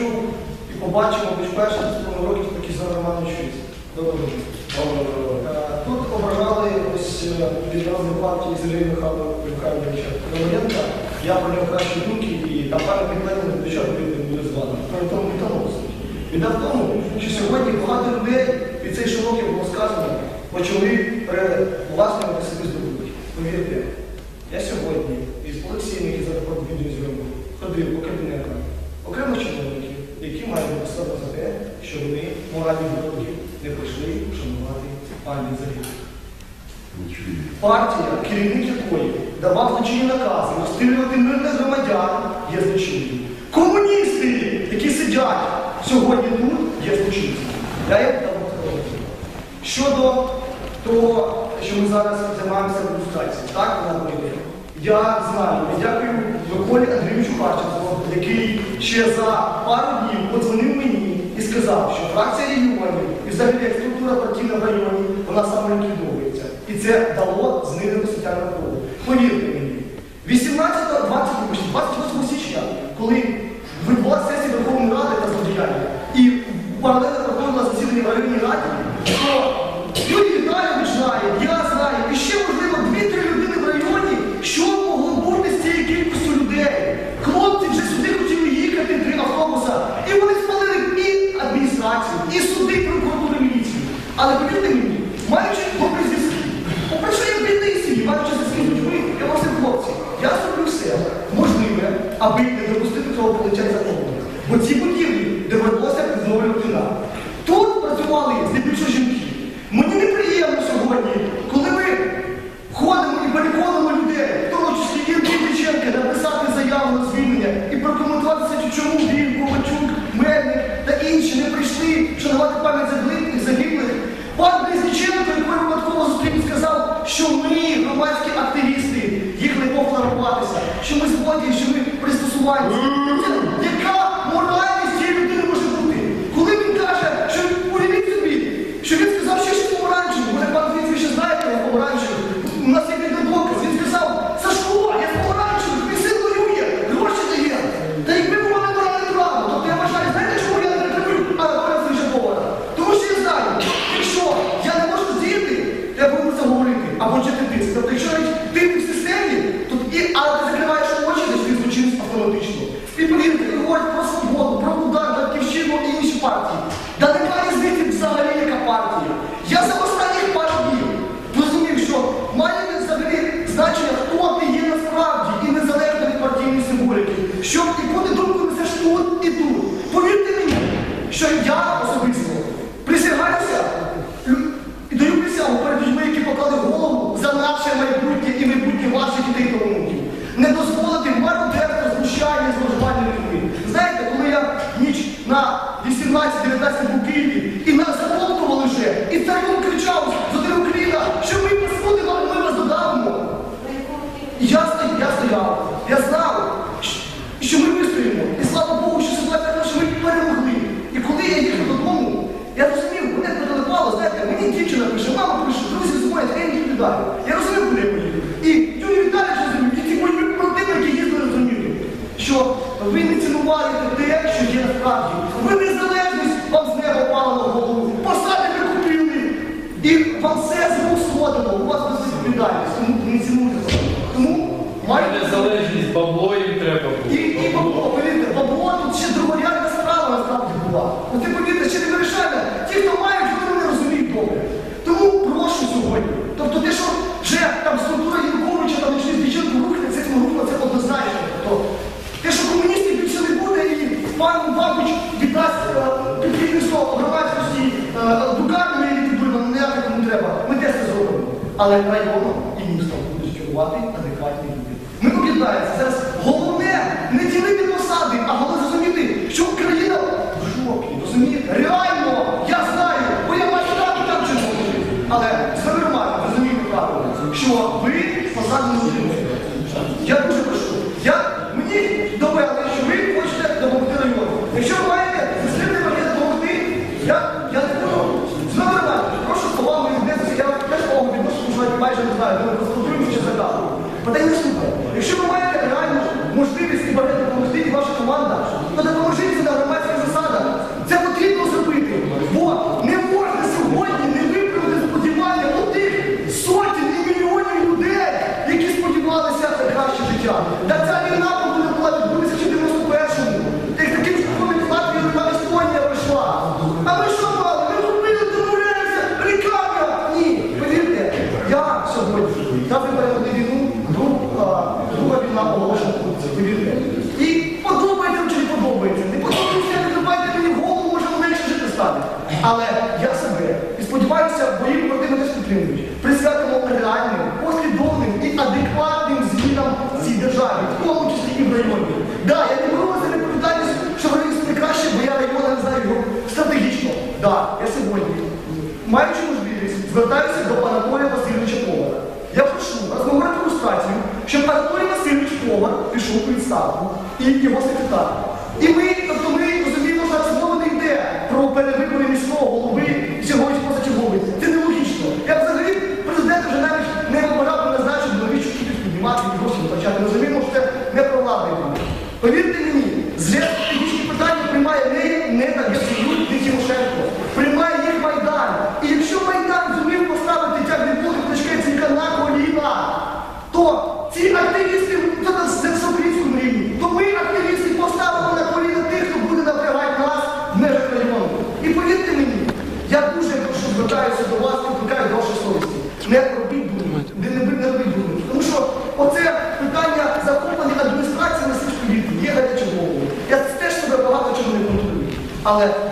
почув і побачив, мабуть, перше з років за Романович Фіс. Доброго дня. Е, Тут ображали ось е, від разної партії Сергія Михайло Михайловича Коваленка. Я про нього кращі думки і там пане питання до чого не буде звати. Про тому і тому. Біда в тому, що сьогодні багато людей, і цей широкий було сказано, почали привласнювати собі здобутки. Повірте, я сьогодні із Олексієм, який зараз відеозйомку, ходив по кабінетам окремих чиновників, які мають посаду за те, що вони моральні ворогів не прийшли вшанувати пані Загиб. Партія, керівник якої давав злочинні накази розстрілювати мирних громадян, є злочинним. Комуністи, які сидять сьогодні тут, є злочинцями. Я їм дав. Щодо того, що ми зараз займаємося ілюстрацією, так, вона буде. Я знаю, я дякую Миколі Андрійовичу Харченкову, який ще за пару днів подзвонив мені і сказав, що фракція регіонів і взагалі як структура партійна в районі, вона самоліквідовується. І це дало знижену соціальну крову. Повірте мені, 18, 20, 28 січня, коли відбулася сесія Верховної Ради та злодіяння, і паралельно проходила засідання в районній раді, то Юрій Віталійович знає, я знаю, і ще можливо 2-3 людини в районі, що могло бути з цією кількістю людей. Хлопці вже сюди хотіли їхати три автобуса, і вони спалили і адміністрацію, і суди, і прокуратуру, і міліцію. Але повірте мені, маючи добрі зв'язки, по-перше, я бідний сім'ї, маючи зв'язки з людьми, я просив хлопці, я зроблю все можливе, аби не допустити цього полича закону. Бо ці будівлі довелося відновлювати нам. Тут працювали здебільшого жінки. Мені неприємно сьогодні, коли ми ходимо і переконуємо людей, в тому числі і Дівченка, написати заяву на звільнення і прокоментуватися, чому він, Ковачук, Мельник та інші не прийшли вшанувати пам'ять загиблих, загиблих. Пан Близніченко, який випадково зустрів, сказав, що ми, громадські активісти, їхали пофотографуватися, що ми згодні, що ми пристосуваємося. Яка моральність цієї людини може бути? Коли він каже, що уявіть собі, що він сказав, що ще помаранчевий, мене пан Вінці, ще знаєте, я помаранчевий. У нас є відео доказ. Він сказав, Сашко, я помаранчевих, мій син воює, гроші дає. Та якби було не моральне право, тобто я вважаю, знаєте, чому я не рекомендую Анатолія Сергійовича Повара? Тому що я знаю, якщо я не можу діяти, я буду це говорити, або вчити тиск. Тобто, якщо ти в системі, то і, але ти закриваєш очі, то ти злочинець автоматично. І повірте, ви говорите про свободу, про удар, батьківщину і інші партії. Да немає різниці взагалі, яка партія. Я за останніх пару днів розумів, що має взагалі значення, хто ти є насправді, і незалежно від партійної символіки. Що і куди думку несеш тут і тут. Повірте мені, що я особисто присягаюся лю- і даю присягу перед людьми, які поклали голову за наше майбутнє і майбутнє ваших дітей та онуків. Не дозволити мародерство, знущання, і зловживання людьми. Знаєте, коли я ніч на 18-19 був в Києві і нас заповтували вже, і царком кричав з один Україна, що ми паскуди вам, ми вас додавимо. І я, сто- я стояв, я знав, що- що ми вистоїмо. І слава Богу, що ситуація така, що ми перемогли. І коли я їхав додому, я розумів, мене прилипало, знаєте, мені дівчина пише, мама пише, друзі дзвонять, я розумів, куди я поїду. І Юрій Віталійович розумів, і ці мої противники їздили розуміли, що ви не цінували те, що є насправді. Ви незалежність вам з неба впала на голову. Посади ви купили. І вам все з рук сходило, у вас безвідповідальність, тому не цінуєте це. Тому маєте Незалежність, бабло їм треба і, і бабло, повірте, бабло тут ще другорядна справа насправді була. От ти повірте, ще не вирішальна. Ті, хто мають, вони не розуміють добре. Тому прошу сьогодні. Тобто те, що вже там структура Януковича, там чи Діченко рухне, це рухне, це однозначно. Тобто, те, що комуністів більше не буде, і пан Бабич віддасть е, підприємство громадськості е, друкарні і підборно, ніяк кому треба. Ми теж це зробимо. Але районом і містом будуть керувати адекватні люди. Ми об'єднаємося. Зараз головне не ділити посади, а головне зрозуміти, що Україна в жопі. Розумієте? Реально, я знаю, бо я маю так і так чому. Але це нормально, розумієте правильно, що ви посаду не отримуєте. Я дуже прошу. Я, мені довели, що ви хочете допомогти району. Якщо ви маєте зустріти мене допомогти, я, я не буду. Нормально. Прошу з віднестися. Я теж кого відношу, тому що майже не знаю, депутати. І ми, тобто ми розуміємо, що це мова не йде про перевибори міського голови сьогодні позачерговий. Це нелогічно. Я взагалі президент вже навіть не вибирав би назначити, бо навіщо кількість піднімати і гроші витрачати. Розуміємо, що це не про владу. Повірте мені, зв'язку стратегічні питання приймає не, не так, як не Тимошенко. Приймає їх Майдан. І якщо Майдан зумів поставити тяг від блоку Кличкевича на коліна, то ці активісти це на ale